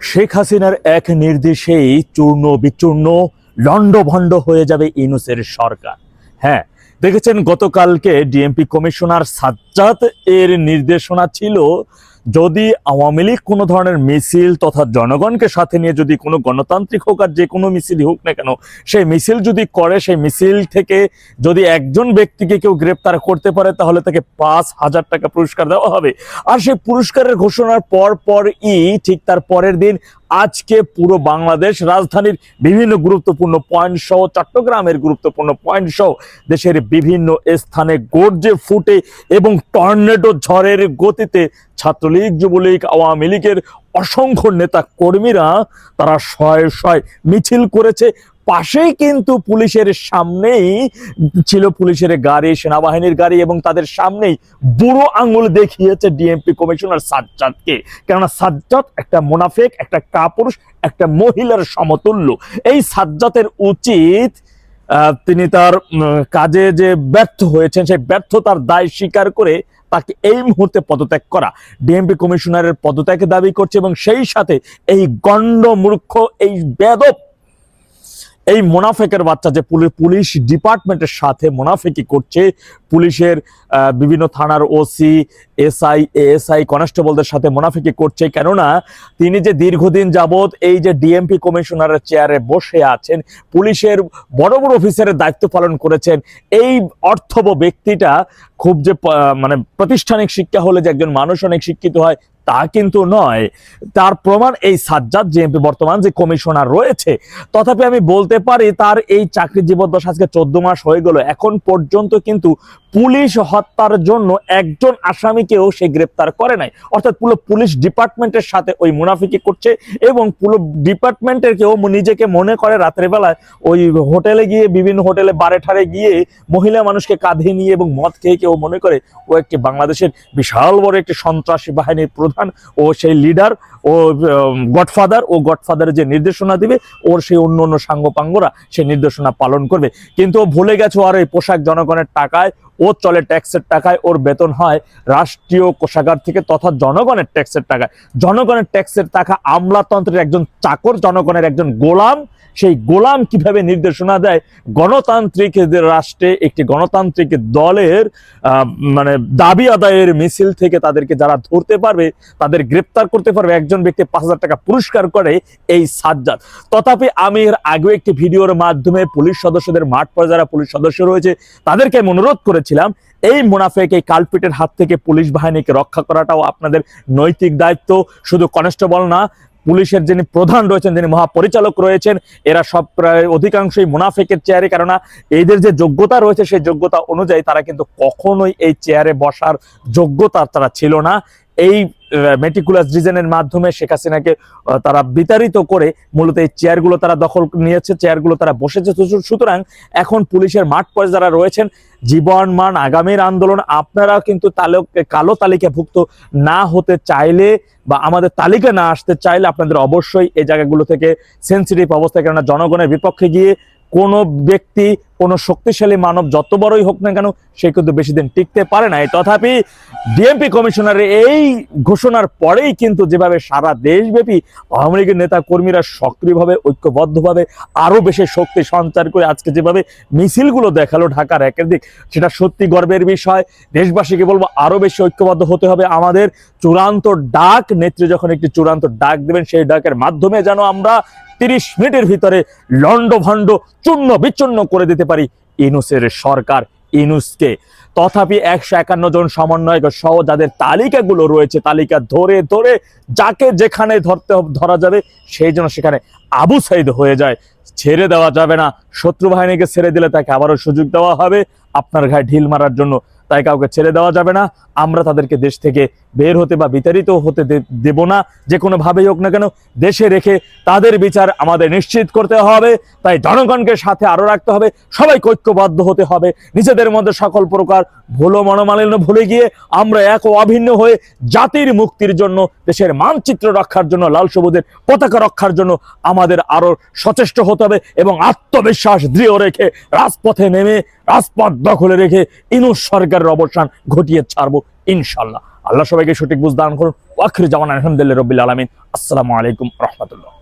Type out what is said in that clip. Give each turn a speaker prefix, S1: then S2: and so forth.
S1: শেখ হাসিনার এক নির্দেশেই চূর্ণ বিচূর্ণ, লণ্ডভণ্ড হয়ে যাবে ইউনুসের সরকার। হ্যাঁ দেখেছেন গতকালকে ডিএমপি কমিশনার সাজ্জাদ এর নির্দেশনা ছিল যদি আওয়ামী লীগ কোনো ধরনের মিছিল তথা জনগণকে সাথে নিয়ে যদি কোনো গণতান্ত্রিক হোক আর যে কোনো মিছিলই হোক না কেন, সেই মিছিল যদি করে, সেই মিছিল থেকে যদি একজন ব্যক্তিকে কেউ গ্রেপ্তার করতে পারে, তাহলে তাকে পাঁচ হাজার টাকা পুরস্কার দেওয়া হবে। আর সেই পুরস্কারের ঘোষণার পর পর ই ঠিক তার পরের দিন আজকে পুরো বাংলাদেশ রাজধানীর বিভিন্ন গুরুত্বপূর্ণ পয়েন্ট সহ, চট্টগ্রামের গুরুত্বপূর্ণ পয়েন্ট সহ, দেশের বিভিন্ন স্থানে গর্জে ফুটে এবং টর্নেডো ঝড়ের গতিতে ছাত্রলীগ, যুবলীগ, আওয়ামী লীগের অসংখ্য নেতা কর্মীরা তারা শয়ে শয়ে মিছিল করেছে। পাশেই কিন্তু পুলিশের সামনেই ছিল পুলিশের গাড়ি, সেনাবাহিনীর গাড়ি এবং তাদের সামনেই বুড়ো আঙুল দেখিয়েছে ডিএমপি কমিশনার সাজ্জাদকে। কেননা সাজ্জাদ একটা মোনাফেক, একটা কাপুরুষ, একটা মহিলার সমতুল্য। এই সাজ্জাতের উচিত তিনি তার কাজে যে ব্যর্থ হয়েছেন, সেই ব্যর্থতার দায় স্বীকার করে তাকে এই মুহূর্তে পদত্যাগ করা। ডিএমপি কমিশনারের পদত্যাগ দাবি করছে এবং সেই সাথে এই গণ্ড মূর্খ, এই বেদব এই মোনাফেকের বাচ্চা যে পুলি- পুলিশ ডিপার্টমেন্টের সাথে মোনাফেকি করছে, পুলিশের বিভিন্ন থানার ওসি এসআই এএসআই কনস্টেবলদের সাথে মোনাফেকি করছে। কেননা, তিনি যে দীর্ঘদিন যাবৎ এই যে ডিএমপি কমিশনারের চেয়ারে বসে আছেন, পুলিশের বড় বড় অফিসারের দায়িত্ব পালন করেছেন, এই অর্থব ব্যক্তিটা খুব যে মানে প্রাতিষ্ঠানিক শিক্ষা হলে যে একজন মানুষ অনেক শিক্ষিত হয়, তা কিন্তু নয়। তার প্রমাণ এই সাজ্জাদ জেএমপি বর্তমান যে কমিশনার রয়েছে। তথাপি আমি বলতে পারি, তার এই চাকরি জীবদ্দশা আজকে চোদ্দ মাস হয়ে গেল। এখন পর্যন্ত কিন্তু পুলিশ হত্যার জন্য একজন আসামিকেও সে গ্রেপ্তার করে নাই। অর্থাৎ পুরো পুলিশ ডিপার্টমেন্টের সাথে ওই মুনাফিকি করছে এবং পুরো ডিপার্টমেন্টের কেউ নিজেকে মনে করে রাতের বেলায় ওই হোটেলে গিয়ে, বিভিন্ন হোটেলে, বারে গিয়ে মহিলা মানুষকে কাঁধে নিয়ে এবং মদ খেয়ে মনে করে, ও একটি বাংলাদেশের বিশাল বড় একটি সন্ত্রাসী বাহিনীর প্রধান, ও সেই লিডার ও গডফাদার ও গডফাদারের যে নির্দেশনা দিবে, ওর সেই অন্য অন্য সাঙ্গপাঙ্গরা সেই নির্দেশনা পালন করবে। কিন্তু ও ভুলে গেছে আর এই পোশাক জনগণের টাকায়, ও চলে ট্যাক্সের টাকায়, ওর বেতন হয় রাষ্ট্রীয় কোষাগার থেকে তথা জনগণের ট্যাক্সের টাকায়। জনগণের ট্যাক্সের টাকা আমলাতন্ত্রের একজন চাকর, জনগণের একজন গোলাম সেই গোলাম কীভাবে নির্দেশনা দেয়? গণতান্ত্রিক রাষ্ট্রে একটি গণতান্ত্রিক দলের মানে দাবি আদায়ের মিছিল থেকে তাদেরকে যারা ধরতে পারবে, তাদের গ্রেপ্তার করতে পারবে। একজন ব্যক্তি পাঁচ হাজার টাকা পুরস্কার করে এই সাজ্জাদ। তথাপি আমি এর আগেও একটি ভিডিওর মাধ্যমে পুলিশ সদস্যদের মাঠ পর্যায়ে যারা পুলিশ সদস্য রয়েছে, তাদেরকে আমি অনুরোধ করেছিলাম, এই মুনাফেক, এই কালপিটের হাত থেকে পুলিশ বাহিনীকে রক্ষা করাটাও আপনাদের নৈতিক দায়িত্ব। শুধু কনস্টেবল না পুলিশের যিনি প্রধান রয়েছেন, যিনি মহাপরিচালক রয়েছেন, এরা সব প্রায় অধিকাংশই মুনাফেকের চেয়ারে। কেননা এদের যে যোগ্যতা রয়েছে, সেই যোগ্যতা অনুযায়ী তারা কিন্তু কখনোই এই চেয়ারে বসার যোগ্যতা তারা ছিল না। এই মেটিকুলাস ডিজাইনের মাধ্যমে শেখ হাসিনাকে তারা বিতাড়িত করে মূলত এই চেয়ারগুলো তারা দখল নিয়েছে চেয়ারগুলো তারা বসেছে। সুতরাং এখন পুলিশের মাঠ পর্যায়ে যারা রয়েছেন, জীবন মান আগামীর আন্দোলন, আপনারা কিন্তু কালো তালিকাভুক্ত না হতে চাইলে বা আমাদের তালিকা না আসতে চাইলে আপনাদের অবশ্যই এই জায়গাগুলো থেকে সেন্সিটিভ অবস্থায়, কেননা জনগণের বিপক্ষে গিয়ে কোনো ব্যক্তি, কোনো শক্তিশালী মানব যত বড়ই হোক না কেন, সে কিন্তু বেশি দিন টিকতে পারে না। তথাপি ডিএমপি কমিশনারের এই ঘোষণার পরেই কিন্তু যেভাবে সারা দেশব্যাপী আওয়ামী লীগের নেতা কর্মীরা সক্রিয়ভাবে, ঐক্যবদ্ধভাবে আরও বেশি শক্তি সঞ্চার করে আজকে যেভাবে মিছিলগুলো দেখাল ঢাকার একের দিক, সেটা সত্যি গর্বের বিষয়। দেশবাসীকে বলব আরও বেশি ঐক্যবদ্ধ হতে হবে আমাদের চূড়ান্ত ডাক। নেত্রী যখন একটি চূড়ান্ত ডাক দেবেন, সেই ডাকের মাধ্যমে যেন আমরা তিরিশ মিনিটের ভিতরে লন্ড ভণ্ড চূর্ণ বিচ্ছিন্ন করে দিতে পারি ইনুসের সরকার ইনুসকে। তথাপি একশো একান্ন জন সমন্বয়ক সহ যাদের তালিকাগুলো রয়েছে, তালিকা ধরে ধরে যাকে যেখানে ধরতে ধরা যাবে, সেই জন্য সেখানে আবু সাইদ হয়ে যায়। ছেড়ে দেওয়া যাবে না। শত্রু বাহিনীকে ছেড়ে দিলে তাকে আবারও সুযোগ দেওয়া হবে। আপনার ঘায়ে ঢিল মারার জন্য তাই কাউকে ছেড়ে দেওয়া যাবে না। আমরা তাদেরকে দেশ থেকে বের হতে বা বিতাড়িত হতে দেব না। যে কোনো ভাবেই হোক না কেন, দেশে রেখে তাদের বিচার আমাদের নিশ্চিত করতে হবে। তাই জনগণকে সাথে আরও রাখতে হবে। সবাই ঐক্যবদ্ধ হতে হবে। নিজেদের মধ্যে সকল প্রকার ভুলো মনোমালিন্য ভুলে গিয়ে আমরা এক অভিন্ন হয়ে জাতির মুক্তির জন্য, দেশের মানচিত্র রক্ষার জন্য, লাল সবুজের পতাকা রক্ষার জন্য আমাদের আরও সচেষ্ট হতে হবে এবং আত্মবিশ্বাস দৃঢ় রেখে রাজপথে নেমে, রাজপথ দখলে রেখে ইনু সরকারের অবসান ঘটিয়ে ছাড়বো ইনশাল্লাহ আল্লাহ সবাইকে সঠিক বুঝ দান করুন। ওয়াখির জামান আলহামদুলিল্লাহ রবিল আলমিন। আসসালামু আলাইকুম রহমতুল্লাহ।